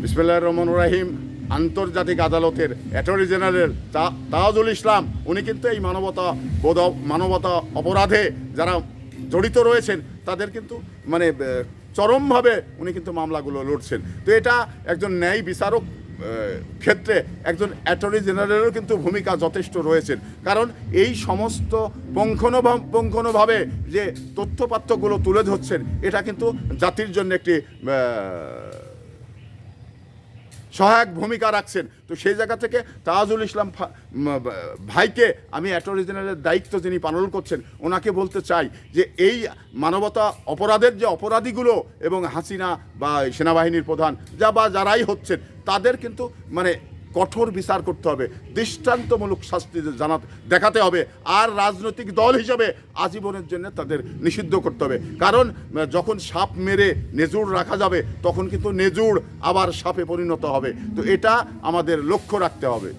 বিসমুল্লাহ রহমান রাহিম। আন্তর্জাতিক আদালতের অ্যাটর্নি জেনারেল তাজুল ইসলাম, উনি কিন্তু এই মানবতা বোধ মানবতা অপরাধে যারা জড়িত রয়েছেন, তাদের কিন্তু মানে চরমভাবে উনি কিন্তু মামলাগুলো লড়ছেন। তো এটা একজন ন্যায় বিচারক ক্ষেত্রে একজন অ্যাটর্নি জেনারেলেরও কিন্তু ভূমিকা যথেষ্ট রয়েছেন। কারণ এই সমস্ত পুঙ্খানুভা- পুঙ্খানুভাবে যে তথ্যপাত্রগুলো তুলে ধরছেন, এটা কিন্তু জাতির জন্য একটি সহায়ক ভূমিকা রাখছেন। তো সেই জায়গা থেকে তাজুল ইসলাম ভাইকে আমি অ্যাটর্নি জেনারেলের দায়িত্ব যিনি পালন করছেন, ওনাকে বলতে চাই যে এই মানবতা অপরাধের যে অপরাধীগুলো এবং হাসিনা বা সেনাবাহিনীর প্রধান, যা বা যারাই হচ্ছেন, তাদের কিন্তু মানে কঠোর বিচার করতে হবে। দৃষ্টান্তমূলক শাস্তি জানা দেখাতে হবে। আর রাজনৈতিক দল হিসাবে আজীবনের জন্য তাদের নিষিদ্ধ করতে হবে। কারণ যখন সাপ মেরে নেজুর রাখা যাবে, তখন কিন্তু নেজুর আবার সাপে পরিণত হবে। তো এটা আমাদের লক্ষ্য রাখতে হবে।